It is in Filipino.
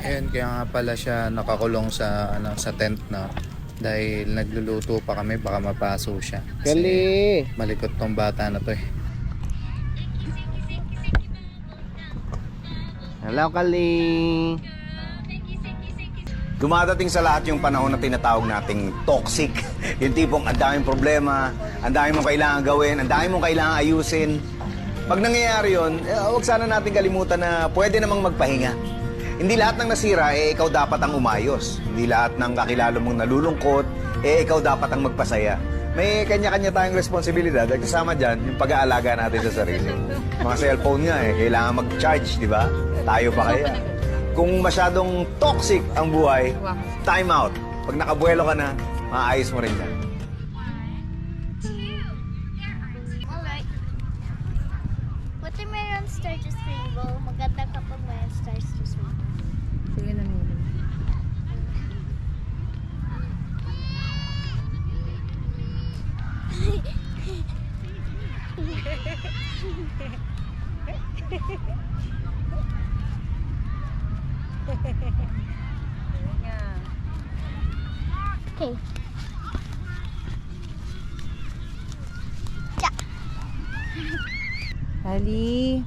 kaya nga pala siya nakakulong sa ano sa tent na dahil nagluluto pa kami baka mapaso siya. Kasi Gali! Malikot tong bata na to eh. Hello, Kali! Dumadating sa lahat yung panahon na tinatawag nating toxic. yung tipong ang daming problema, ang daming mong kailangan gawin, ang daming mong kailangan ayusin. Pag nangyayari yun, eh, huwag sana natin kalimutan na pwede namang magpahinga. Hindi lahat ng nasira, eh ikaw dapat ang umayos. Hindi lahat ng kakilala mong nalulungkot, eh ikaw dapat ang magpasaya. May kanya-kanya tayong responsibilidad at kasama dyan yung pag-aalaga natin sa sarili. Mga cellphone nga eh, kailangan mag-charge, di ba? Tayo pa kaya. Kung masyadong toxic ang buhay, time out. Pag nakabuelo ka na, maayos mo rin yan. Alright. Buti mayroon Star to Rainbow. Maganda kapag mayroon Stars to Rainbow. Sige na nila. Okay. Ali.